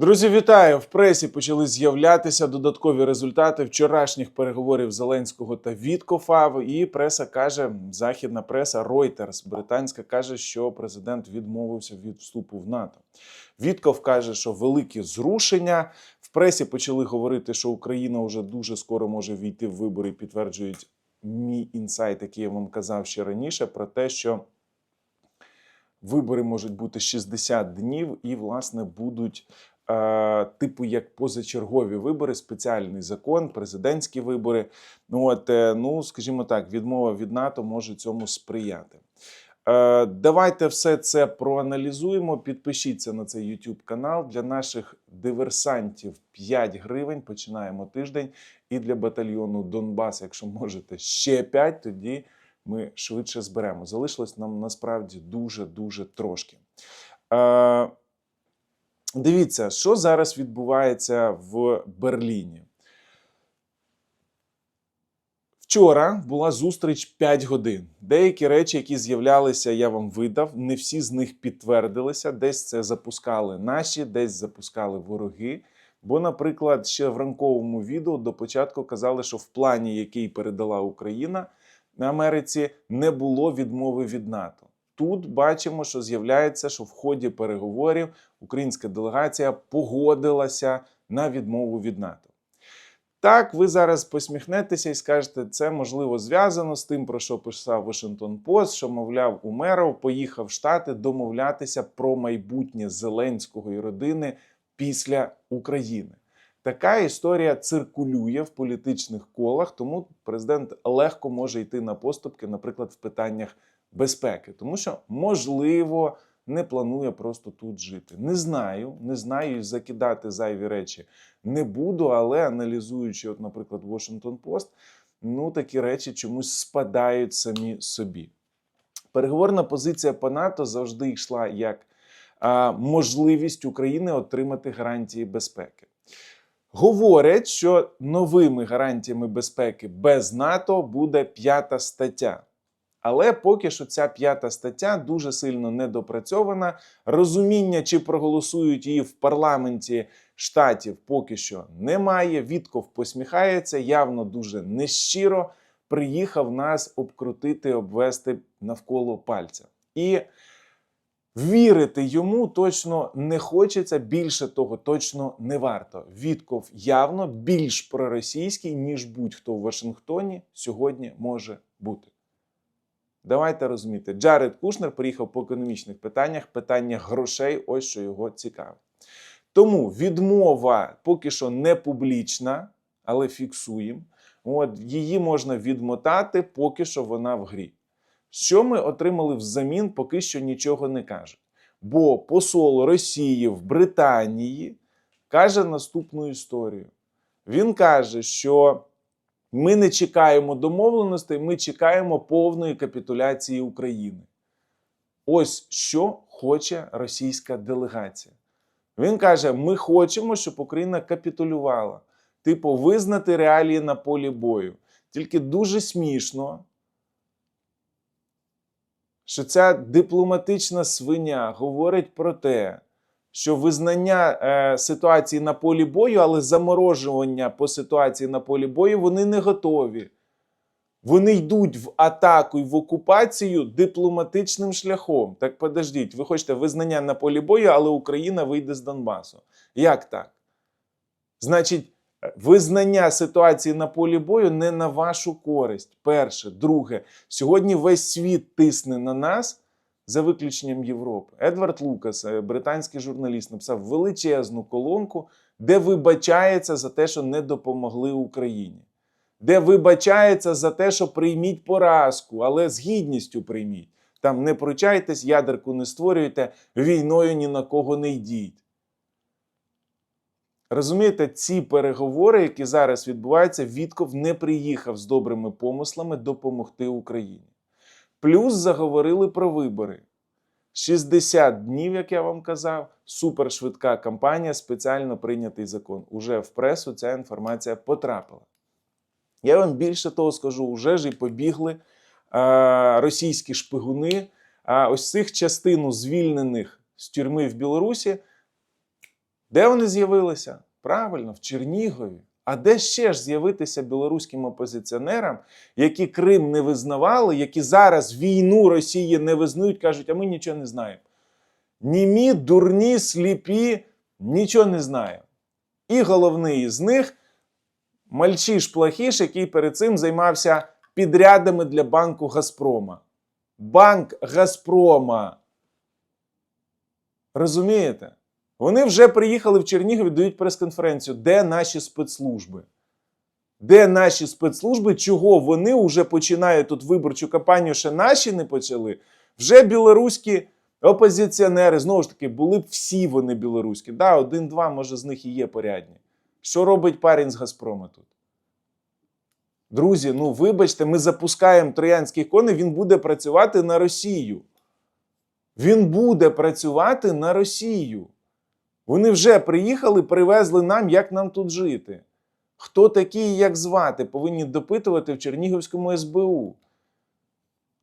Друзі, вітаю! В пресі почали з'являтися додаткові результати вчорашніх переговорів Зеленського та Віткофа. І преса каже, західна преса Reuters, британська каже, що президент відмовився від вступу в НАТО. Вітков каже, що великі зрушення. В пресі почали говорити, що Україна вже дуже скоро може війти в вибори. Підтверджують мій інсайт, який я вам казав ще раніше, про те, що вибори можуть бути 60 днів і, власне, будуть типу як позачергові вибори, спеціальний закон, президентські вибори. Ну, от, е, ну, скажімо так, відмова від НАТО може цьому сприяти. Е, Давайте все це проаналізуємо. Підпишіться на цей YouTube канал. Для наших диверсантів 5 гривень. Починаємо тиждень. І для батальйону Донбас, якщо можете, ще 5, тоді ми швидше зберемо. Залишилось нам насправді дуже-дуже трошки. Дивіться, що зараз відбувається в Берліні. Вчора була зустріч 5 годин. Деякі речі, які з'являлися, я вам видав. Не всі з них підтвердилися. Десь це запускали наші, десь запускали вороги. Бо, наприклад, ще в ранковому відео до початку казали, що в плані, який передала Україна на Америці, не було відмови від НАТО. Тут бачимо, що з'являється, що в ході переговорів українська делегація погодилася на відмову від НАТО. Так, ви зараз посміхнетеся і скажете, це можливо зв'язано з тим, про що писав Вашингтон Пост, що, мовляв, Умеров поїхав в Штати домовлятися про майбутнє Зеленського і родини після України. Така історія циркулює в політичних колах, тому президент легко може йти на поступки, наприклад, в питаннях безпеки, тому що можливо не планує просто тут жити. Не знаю, не знаю закидати зайві речі не буду, але аналізуючи, от, наприклад, Washington Post, ну такі речі чомусь спадають самі собі. Переговорна позиція по НАТО завжди йшла як а, можливість України отримати гарантії безпеки. Говорять, що новими гарантіями безпеки без НАТО буде п'ята стаття. Але поки що ця п'ята стаття дуже сильно недопрацьована. Розуміння, чи проголосують її в парламенті штатів, поки що немає. Вітков посміхається, явно дуже нещиро приїхав нас обкрутити, обвести навколо пальця. І вірити йому точно не хочеться. Більше того, точно не варто. Вітков явно більш проросійський, ніж будь-хто в Вашингтоні сьогодні може бути. Давайте розуміти, Джаред Кушнер приїхав по економічних питаннях, питання грошей, ось що його цікавить. Тому відмова поки що не публічна, але фіксуємо. От її можна відмотати, поки що вона в грі. Що ми отримали взамін, поки що нічого не кажуть. Бо посол Росії в Британії каже наступну історію. Він каже, що ми не чекаємо домовленостей, ми чекаємо повної капітуляції України. Ось що хоче російська делегація. Він каже: ми хочемо, щоб Україна капітулювала, типу, визнати реалії на полі бою. Тільки дуже смішно, що ця дипломатична свиня говорить про те, що визнання е, ситуації на полі бою, але заморожування по ситуації на полі бою вони не готові. Вони йдуть в атаку і в окупацію дипломатичним шляхом. Так подождіть, ви хочете визнання на полі бою, але Україна вийде з Донбасу. Як так? Значить, визнання ситуації на полі бою не на вашу користь. Перше, друге, сьогодні весь світ тисне на нас за виключенням Європи. Едвард Лукас, е, британський журналіст, написав величезну колонку, де вибачається за те, що не допомогли Україні де вибачається за те, що прийміть поразку, але з гідністю прийміть. Там не пручайтесь, ядерку не створюйте, війною ні на кого не йдіть. Розумієте, ці переговори, які зараз відбуваються, Вітков не приїхав з добрими помислами допомогти Україні. Плюс заговорили про вибори. 60 днів, як я вам казав, супершвидка кампанія, спеціально прийнятий закон. Уже в пресу ця інформація потрапила. Я вам більше того скажу, вже ж і побігли а, російські шпигуни. А ось цих частину звільнених з тюрми в Білорусі Де вони з'явилися? Правильно, в Чернігові. А де ще ж з'явитися білоруським опозиціонерам, які Крим не визнавали, які зараз війну Росії не визнають, кажуть, а ми нічого не знаємо. Німі, дурні, сліпі, нічого не знаємо. І головний із них Мальчиш Плахіш, який перед цим займався підрядами для банку Газпрома. Банк Газпрома. Розумієте? Вони вже приїхали в Чернігів і дають прес-конференцію. Де наші спецслужби? Де наші спецслужби? Чого вони вже починають тут виборчу кампанію, ще наші не почали? Вже білоруські опозиціонери, знову ж таки, були б всі вони білоруські. Да, один-два, може, з них і є порядні. Що робить парень з Газпрома тут? Друзі, ну вибачте, ми запускаємо троянський коней, він буде працювати на Росію. Він буде працювати на Росію. Вони вже приїхали, привезли нам, як нам тут жити. Хто такі і як звати, повинні допитувати в Чернігівському СБУ.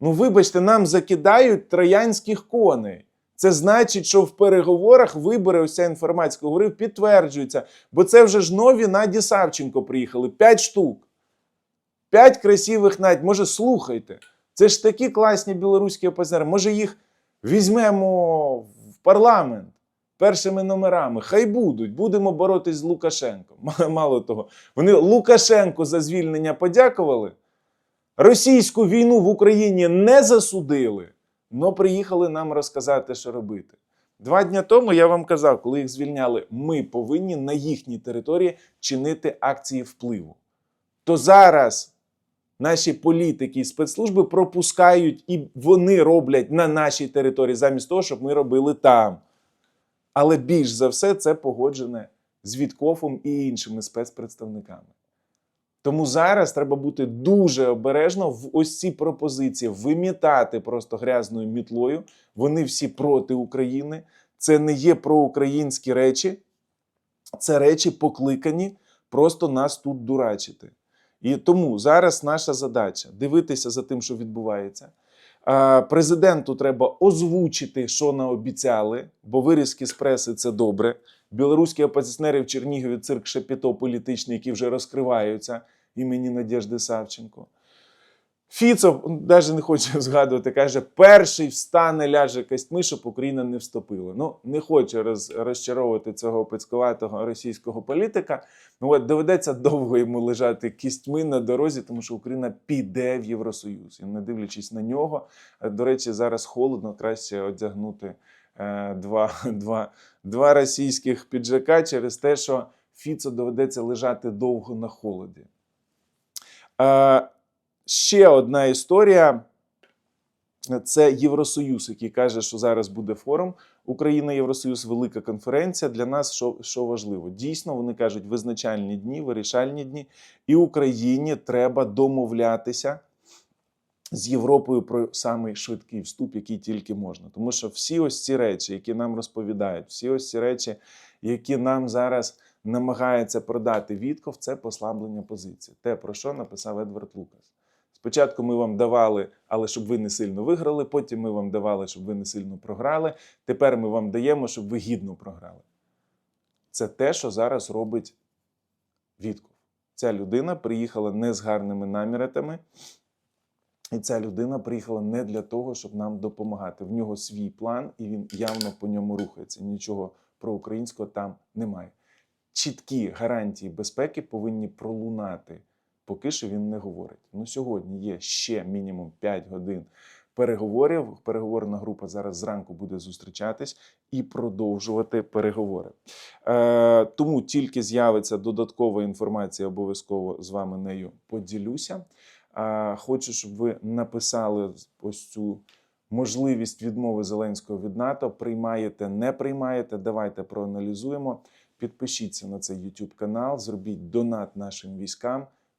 Ну, вибачте, нам закидають троянських коней. Це значить, що в переговорах вибори, ось ця інформація, говорив, підтверджується. Бо це вже ж нові Наді Савченко приїхали. П'ять штук. П'ять красивих Надь. Може, слухайте. Це ж такі класні білоруські опозиціонери. Може, їх візьмемо в парламент першими номерами. Хай будуть. Будемо боротись з Лукашенком. Мало того, вони Лукашенку за звільнення подякували. Російську війну в Україні не засудили, але приїхали нам розказати, що робити. Два дні тому я вам казав, коли їх звільняли, ми повинні на їхній території чинити акції впливу. То зараз наші політики і спецслужби пропускають і вони роблять на нашій території, замість того, щоб ми робили там. Але більш за все це погоджене з Віткофом і іншими спецпредставниками. Тому зараз треба бути дуже обережно в ось ці пропозиції вимітати просто грязною мітлою. Вони всі проти України. Це не є проукраїнські речі, це речі покликані просто нас тут дурачити. І тому зараз наша задача дивитися за тим, що відбувається. А, Президенту треба озвучити, що наобіцяли, бо вирізки з преси це добре. Білоруські опозиціонери в Чернігові цирк Шепіто політичний, які вже розкриваються імені Надєжди Савченко. Фіцо навіть не хоче згадувати, каже, перший встане, ляже костьми, щоб Україна не вступила. Ну, не хоче роз, розчаровувати цього пицькуватого російського політика. Ну от доведеться довго йому лежати кістьми на дорозі, тому що Україна піде в Євросоюз. І не дивлячись на нього, е, до речі, зараз холодно, краще одягнути е, два, два, два російських піджака через те, що Фіцо доведеться лежати довго на холоді. Е, ще одна історія. Це Євросоюз, який каже, що зараз буде форум Україна Євросоюз, велика конференція. Для нас що, що важливо? Дійсно, вони кажуть, визначальні дні, вирішальні дні, і Україні треба домовлятися з Європою про самий швидкий вступ, який тільки можна. Тому що всі ось ці речі, які нам розповідають, всі ось ці речі, які нам зараз намагається продати Вітков, це послаблення позиції. Те, про що написав Едвард Лукас. Спочатку ми вам давали, але щоб ви не сильно виграли. Потім ми вам давали, щоб ви не сильно програли. Тепер ми вам даємо, щоб ви гідно програли. Це те, що зараз робить Вітков. Ця людина приїхала не з гарними намірами, і ця людина приїхала не для того, щоб нам допомагати. В нього свій план, і він явно по ньому рухається. Нічого проукраїнського там немає. Чіткі гарантії безпеки повинні пролунати поки що він не говорить. Ну сьогодні є ще мінімум 5 годин переговорів. Переговорна група зараз зранку буде зустрічатись і продовжувати переговори. Е, Тому тільки з'явиться додаткова інформація, обов'язково з вами нею поділюся. Е, хочу, щоб ви написали ось цю. Можливість відмови Зеленського від НАТО приймаєте, не приймаєте. Давайте проаналізуємо. Підпишіться на цей YouTube канал, зробіть донат нашим військам.